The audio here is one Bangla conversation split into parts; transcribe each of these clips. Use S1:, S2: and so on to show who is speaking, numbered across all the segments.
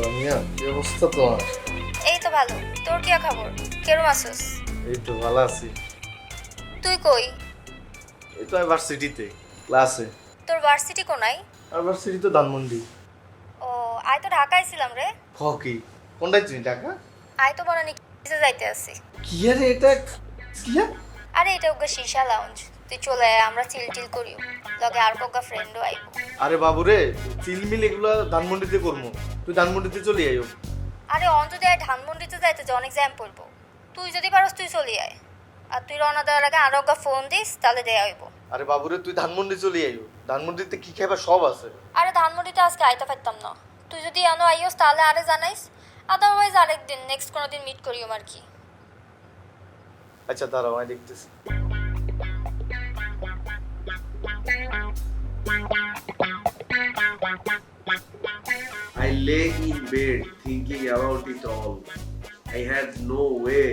S1: লামিয়া কি অবস্থা তোমার
S2: এই তো ভালো। তোর কি খবর? কেরম আছিস?
S1: এই তো ভালো আছি।
S2: তুই কই?
S1: এই তো ইউনিভার্সিটিতে ক্লাসে।
S2: তোর ভার্সিটি কোনাই
S1: ইউনিভার্সিটি তো ধানমন্ডি।
S2: ও আয় তো ঢাকায় ছিলাম রে।
S1: হ কি? কোনটাই তুমি টাকা
S2: আয় তো বনানি কিসে যাইতে আসি
S1: কি আরে এটা? কি আরে
S2: এটা ওগা শিশা লাউঞ্জ তুই চলে আয় আমরা চিল টিল করি। লগে আর কোগা ফ্রেন্ডও আইব।
S1: আরে বাবু রে চিলমিল এগুলো ধানমন্ডিতে করব তুই ধানমন্ডিতে চলে আইও
S2: আরে অন যদি আয় ধানমন্ডিতে যাইতে যে অনেক জ্যাম পড়ব তুই যদি পারস তুই চলে আয়। আর তুই রওনা দেওয়ার আগে আরও ফোন দিস তাহলে দেয়া হইব
S1: আরে বাবু রে তুই ধানমন্ডি চলে আইও ধানমন্ডিতে কি খাইবা সব আছে?
S2: আরে ধানমন্ডিতে আজকে আইতে পারতাম না। তুই যদি আনো আইস তাহলে আরে জানাইস। আদারওয়াইজ আরেকদিন নেক্সট কোনো দিন মিট করিও আর কি
S1: আচ্ছা দাঁড়াও আমি দেখতেছি।
S3: I lay in bed thinking about it all. I had no way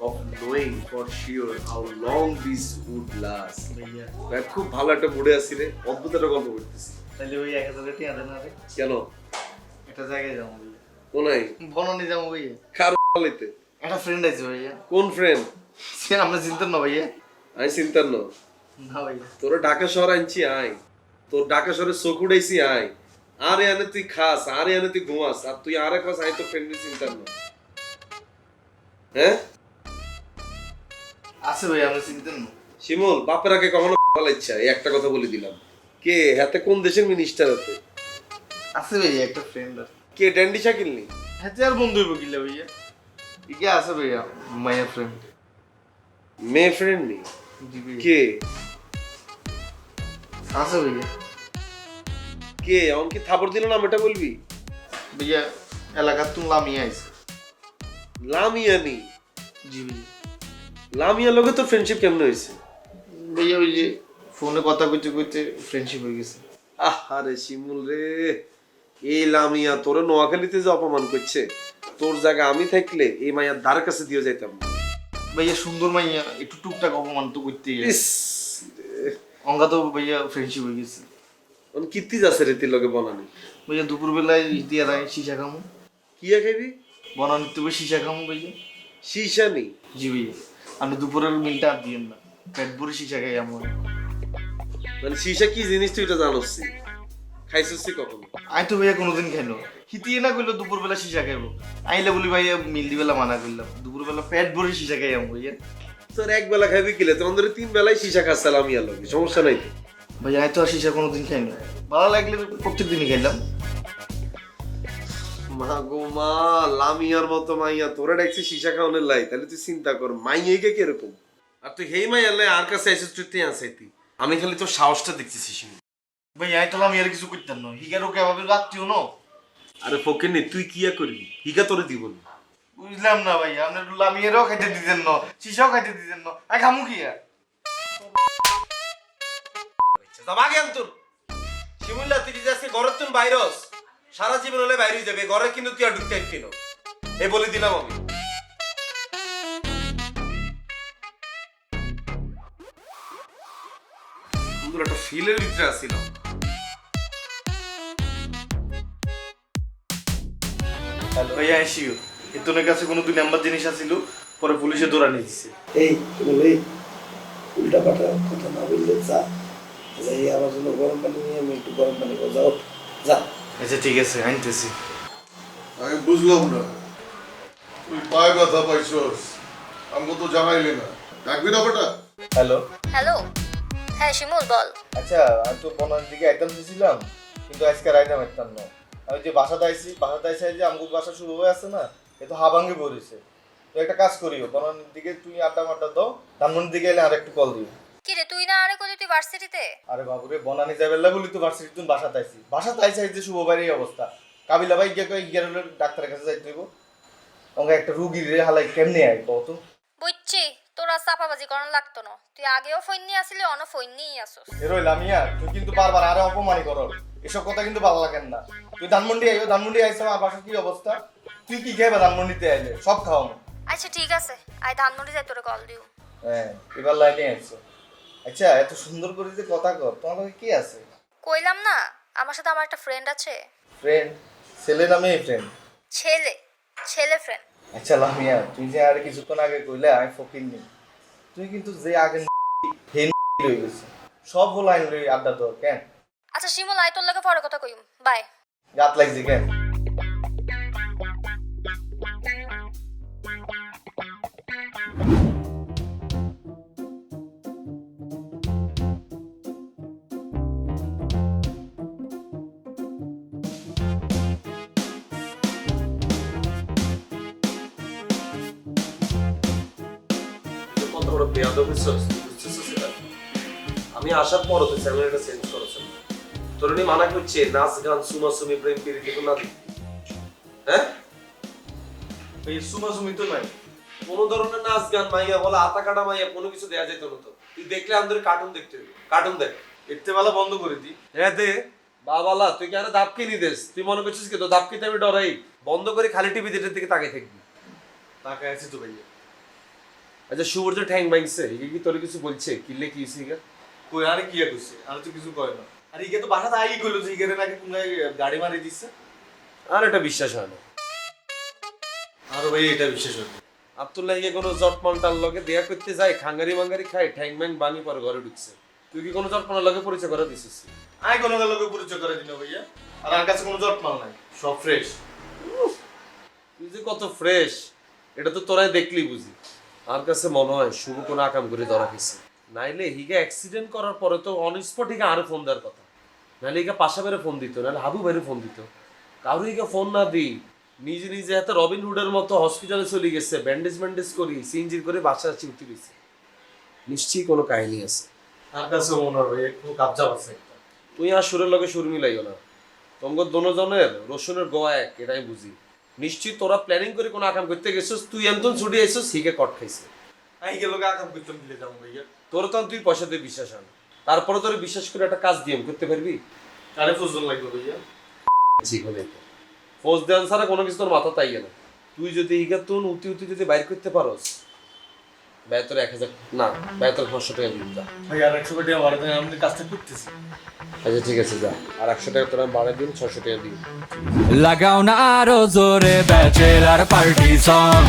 S3: of knowing for sure how long this would last. ভাই, খুব ভালো একটা মুডে আছি রে। অদ্ভুত একটা গল্প করতেছি।
S1: তাহলে ওই এক হাজার টিয়া দেন আরে।
S3: কেন?
S1: একটা জায়গায় যাব
S3: কোনাই
S1: বননি যাব ভাইয়া।
S3: কার
S1: একটা ফ্রেন্ড আছে ভাইয়া।
S3: কোন ফ্রেন্ড
S1: সে আমরা চিনতেন না ভাইয়া।
S3: আমি চিন্তার ন। তোরা ঢাকা শহর আনছি আয়। তোর ঢাকা শহরে চোখ উড়াইছি আয়। আরে আনে তুই খাস আরে আনে তুই ঘুমাস। আর তুই আরে খাস আই তো ফ্রেন্ড চিন্তার ন হ্যাঁ?
S1: আছে ভাইয়া আমরা চিনতেন না
S3: শিমুল বাপের আগে কখনো ভালো ইচ্ছা এই একটা কথা বলে দিলাম। কে? হাতে কোন দেশের মিনিস্টার আছে?
S1: আছে ভাইয়া একটা ফ্রেন্ড আছে।
S3: কে ড্যান্ডি শাকিল নি?
S1: হাতে আর বন্ধু হইব কিলা ভাইয়া। আছে ভাইয়া মাইয়া ফ্রেন্ড
S3: মেয়ে ফ্রেন্ড নি? কে?
S1: আছে ভাইয়া
S3: কে? কি থাপড় দিল না এটা বলবি?
S1: ভাইয়া এলাকার তুমি লামিয়া আইছে।
S3: লামিয়া নি?
S1: জি ভাইয়া
S3: লামিয়া লগে তোর ফ্রেন্ডশিপ কেমন হয়েছে?
S1: ভাইয়া ওই যে ফোনে কথা কইতে কইতে ফ্রেন্ডশিপ হয়ে গেছে।
S3: আরে শিমুল রে এই লামিয়া তোরে নোয়াখালীতে যে অপমান করছে তোর জায়গা আমি থাকলে এই মাইয়ার দ্বার কাছে দিয়ে যাইতাম।
S1: ভাইয়া সুন্দর মাইয়া একটু টুকটাক অপমান তো করতেই।
S3: ইস!
S1: অঙ্গা তো ভাইয়া ফ্রেন্ডশিপ হয়ে গেছে।
S3: অন কীর্তি যাচ্ছে রে তির লগে বনানি?
S1: ভাইয়া দুপুরবেলায় দিয়া রায় সিসা খামু
S3: কি খাইবি?
S1: বনানি তো সিসা খামু ভাইয়া।
S3: শিশা নি
S1: জি ভাইয়া। আপনি দুপুরের মিলটা আর দিয়েন না। পেট ভরে সিসা খাই আমার
S3: মানে শিশা কি জিনিস তুই এটা জানোস খাইছিস কখন?
S1: আই তো ভাইয়া কোনোদিন খাইলো হিতিয়ে না কইলো দুপুরবেলা সিসা খাইবো। আইলে বলি ভাইয়া মিল দিবেলা মানা করলাম। দুপুরবেলা পেট ভরে সিসা খাই আমি ভাইয়া।
S3: তোর এক বেলা খাইবি কিলে? ধরে তিন বেলায় লগে। সমস্যা নাই তো।
S1: ভাইয়া আই তো আর সিসা কোনোদিন খাইনি ভালো লাগলে প্রত্যেক দিনই খাইলাম।
S3: মা গো মা লামিয়ার মতো মাইয়া তোরা ডাকছি খাওয়ানোর লাই। তাহলে তুই চিন্তা কর মাইয়াকে কীরকম? আর তুই হেই মাইয়া লাই আর কাছে আইসিস তুই তুই আসাইতি আমি খালি তোর সাহসটা দেখতেছি শিমু
S1: ভাই আই তো আমি আর কিছু করতাম না। হিগার ওকে এভাবে রাত্রিও না।
S3: আরে ফকির তুই কিয়া করবি? হিকা তোরে দিব না।
S1: বুঝলাম না ভাই আপনার লামিয়েরও খাইতে দিতেন না সিসাও খাইতে দিতেন না। আই খামু কি আর?
S3: তোর শিমুল্লা তুই ঘরের তুন বাইরস সারা জীবন হলে বাইরে যাবে ঘরে কিন্তু তুই আর ঢুকতে কিন? এই বলে দিলাম আমি। সুন্দর একটা ফিলের ভিতরে আসছিলাম
S1: ভাই আইসিও এতনের কাছে কোনো দুই নাম্বার জিনিস আসিল পরে পুলিশে ধরা নিয়ে দিছে।
S4: এই বলে উল্টা পাল্টা কথা না বললে যা। আচ্ছা, এই আমার জন্য গরম পানি নিয়ে আমি একটু গরম পানি খাব। যাও যা।
S1: আচ্ছা ঠিক আছে আনতেছি।
S5: আমি বুঝলাম না। তুই পায়ে ব্যথা পাইছস। আমাকে তো জানাইলি না। ডাকবি না বেটা
S1: হ্যালো।
S2: হ্যালো। হ্যাঁ শিমুল বল।
S1: আচ্ছা আমি তো পনেরোর দিকে আইতাম দিয়েছিলাম কিন্তু আজকে আইতাম একতাম না। আমি যে বাসাতে আইছি বাসাতে আইসি যে আমগুর বাসা শুরু হয়ে আছে না এ তো হাবাঙ্গে পড়েছে তো একটা কাজ করিও দিকে তুই আড্ডা মাড্ডা দাও ধানমন্ডির দিকে এলে আর একটু কল দিও।
S2: কি রে তুই না আরে তুই ভার্সিটিতে
S1: আরে বাবুরে বনানি যাবেল্লা বলি তো ভার্সিটি তুমি আইছি। বাসাতে আইসি আইছে শুভ অবস্থা। কাবিলা ভাই গিয়ে কই গিয়ে ডাক্তারের কাছে যাইতে হইব। আমাকে একটা রুগীর রে হালাই কেমনে কত
S2: বুঝছি তোরা চাপাবাজি করার লাগতো না। তুই আগেও ফোন নিয়ে আসলি অন ফোন নিয়েই আসস।
S1: এরই লামিয়া তুই কিন্তু বারবার আরে অপমানি করো এসব কথা কিন্তু ভালো লাগেন না। তুই ধানমন্ডি আইও ধানমন্ডি আইসা আমার বাসার কি অবস্থা? তুই কি খাইবা ধানমন্ডিতে আইলে? সব খাওয়াম।
S2: আচ্ছা ঠিক আছে। আই ধানমন্ডি যাই তোরে কল দিও
S1: হ্যাঁ এবার লাইনে আইছো আচ্ছা এত সুন্দর করে যে কথা কর তোমার লগে কি আছে?
S2: কইলাম না আমার সাথে আমার একটা ফ্রেন্ড আছে।
S1: ফ্রেন্ড ছেলে না মেয়ে ফ্রেন্ড
S2: ছেলে ছেলে ফ্রেন্ড
S1: আচ্ছা লামিয়া তুই যে আর কিছুক্ষণ আগে কইলে আমি ফকির নি। তুই কিন্তু যে আগে হেন লই গেছে। সব হলো আইন লই আড্ডা তোর কেন?
S2: আচ্ছা শিমুল আই তোর লাগে পরে কথা কইম। বাই।
S1: রাত লাগছে কেন?
S3: বেয়াদব আমি আসার পর তুই চ্যানেলটা চেঞ্জ করেছেন মানা করছে নাচ গান প্রেম প্রীতি না হ্যাঁ?
S1: এই তো নাই।
S3: কোনো ধরনের নাচ গান মাইয়া বলে আতা কাটা মাইয়া কোনো কিছু দেয়া যেত না তো। তুই দেখলে আমাদের কার্টুন দেখতে হইবে কার্টুন দেখ।
S1: দেখতে বেলা বন্ধ করে দি।
S3: হ্যাঁ দে বাবালা তুই কেন দাপ কিনি দেস তুই মনে করছিস কি তো দাপ কিনতে আমি ডরাই। বন্ধ করে খালি টিভি দিকে তাকিয়ে থাকবি।
S1: টাকা আছে তো ভাইয়া।
S3: আচ্ছা সূর্য ঠ্যাং ভাঙছে এগে কি তোর কিছু বলছে? কিনলে কি হয়েছে এগা?
S1: কই আরে কি কইছে? আর তো কিছু কয় না। আর ইগে তো বাসাতে আই কইলো যে ইগে নাকি কোন গাড়ি মারি দিছে।
S3: আর এটা বিশ্বাস হয় না।
S1: আর ভাই এটা বিশেষ হচ্ছে
S3: আব্দুল্লাহ ইয়ে কোনো জটমালটার লগে দেয়া করতে যায় খাঙ্গারি মাঙ্গারি খায় ঠ্যাং ম্যাং বাঙি পরে ঘরে ঢুকছে। তুই কি কোনো জটমালের লগে পরিচয় করে দিছিস?
S1: আই কোনো লোকে পরিচয় করে দিন ভাইয়া। আর আর কাছে কোনো জট মাল নাই সব ফ্রেশ
S3: তুই যে কত ফ্রেশ এটা তো তোরাই দেখলি বুঝি। আমার কাছে মনে হয় শুভ কোনো আকাম করে ধরা গেছে নাইলে হিগে অ্যাক্সিডেন্ট করার পরে তো অন স্পট হিগে আরও ফোন দেওয়ার কথা। নাহলে হিগে পাশা বেড়ে ফোন দিত নাহলে হাবু বেড়ে ফোন দিত। কারও হিগে ফোন না দিই নিজে নিজে হাতে রবিন হুডের মতো হসপিটালে চলে গেছে ব্যান্ডেজ ব্যান্ডেজ করি সিনজির করে বাসা আছি উঠে গেছে। নিশ্চয়ই কোনো কাহিনী আছে।
S1: আর কাছে মনে হয় একটু কাবজা আছে
S3: তুই আর সুরের লগে সুর মিলাইও না। তোমার দোনোজনের রসুনের গোয়া এক এটাই বুঝি। নিশ্চয়ই তোরা প্ল্যানিং করে কোনো আকাম করতে গেছিস তুই এমন ছুটি আইছিস হিকে কট খাইছে।
S1: আই গেল আকাম করতে মিলে যাব ভাইয়া।
S3: তোর তখন তুই পয়সা দিয়ে বিশ্বাস আন তারপরে তোর বিশ্বাস করে একটা কাজ দিয়ে করতে পারবি?
S1: আরে ফজল লাগবে ভাইয়া?
S3: জীবনে ফোর্স দেন ছাড়া কোনো কিছু তোর মাথা তাই না। তুই যদি হিকে তুন উতি উতি যদি বাইর করতে পারোস ব্যয় তোর এক হাজার না ব্যয় পাঁচশো টাকা দিন যা।
S1: ভাই আর একশো কোটি আমার আমি কাজটা করতেছি।
S3: আচ্ছা ঠিক আছে যা। আর একশো টাকা তোরা বারো বাড়াই দিন ছশো টাকা দিন
S6: লাগাও না আরও জোরে ব্যাচেলার পার্টি সং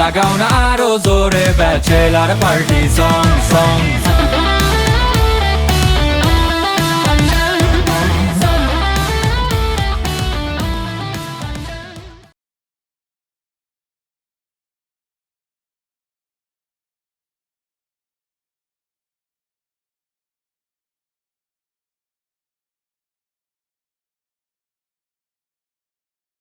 S6: লাগাও না আরও জোরে ব্যাচেলার পার্টি সং সং